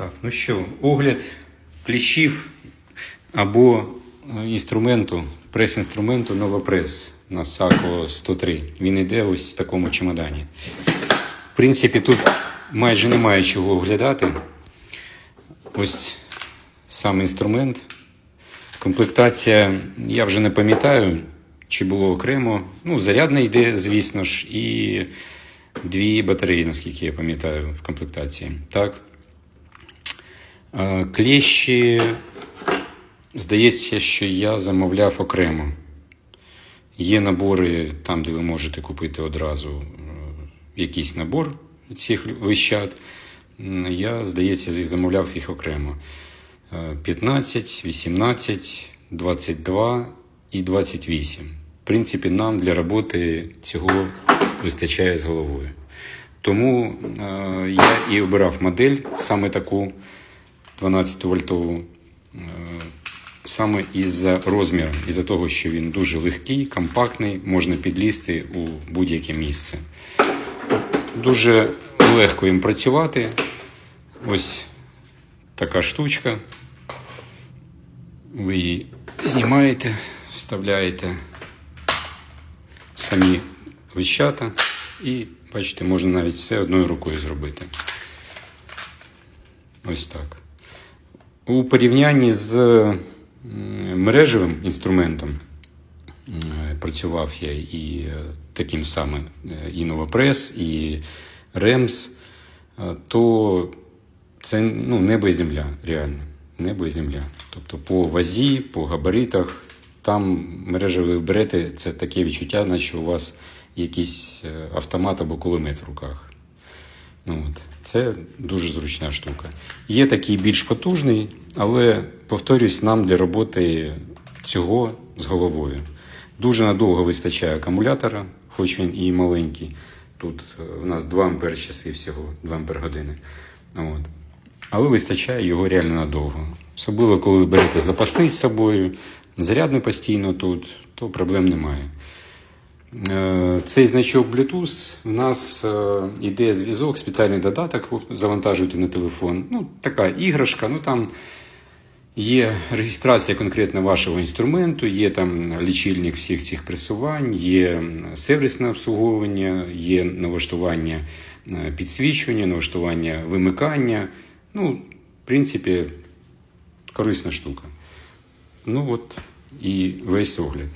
Так, ну що, огляд кліщів або е, інструменту, прес-інструменту Новопрес на САКО 103. Він йде ось в такому чемодані. В принципі, тут майже немає чого оглядати. Ось сам інструмент. Комплектація, я вже не пам'ятаю, чи було окремо. Ну, зарядна йде, звісно ж, і дві батареї, наскільки я пам'ятаю, в комплектації. Так. Е, Клещі, здається, що я замовляв окремо. Є набори там, де ви можете купити одразу е, якийсь набор цих лищат. М, Я, здається, замовляв їх окремо. Е, 15, 18, 22 і 28. В принципі, нам для роботи цього вистачає з головою. Тому е, я і обирав модель саме таку 12-вольтову, е, саме із-за розміру, із-за того, що він дуже легкий, компактний, можна підлізти у будь-яке місце. Дуже легко їм працювати. Ось така штучка. Ви її знімаєте, вставляєте самі вищата і, бачите, можна навіть все одною рукою зробити. Ось так. У порівнянні з мережевим інструментом працював я і е, таким самим е, і Новопрес, і Ремс, е, то це ну, небо і земля, реально. Небо і земля. Тобто по вазі, по габаритах, там мережа ви берете, це таке відчуття, наче у вас якийсь е, автомат або кулемет в руках. Ну, от. Це дуже зручна штука. Є такий більш потужний, але, повторюсь, нам для роботи цього з головою. Дуже надовго вистачає акумулятора, хоч він і маленький. Тут е, у нас 2 ампер часи всього, 2 ампер години. От. Але вистачає його реально надовго. Особливо, коли ви берете запасний з собою, зарядний постійно тут, то проблем немає. Е, Цей значок Bluetooth у нас е, іде зв'язок, спеціальний додаток, завантажуєте на телефон. Ну, така іграшка, ну там є реєстрація конкретно вашого інструменту, є там лічильник всіх цих пресувань, є сервісне обслуговування, є налаштування е, підсвічування, налаштування вимикання. Ну, в принципі, корисна штука. Ну от і весь огляд.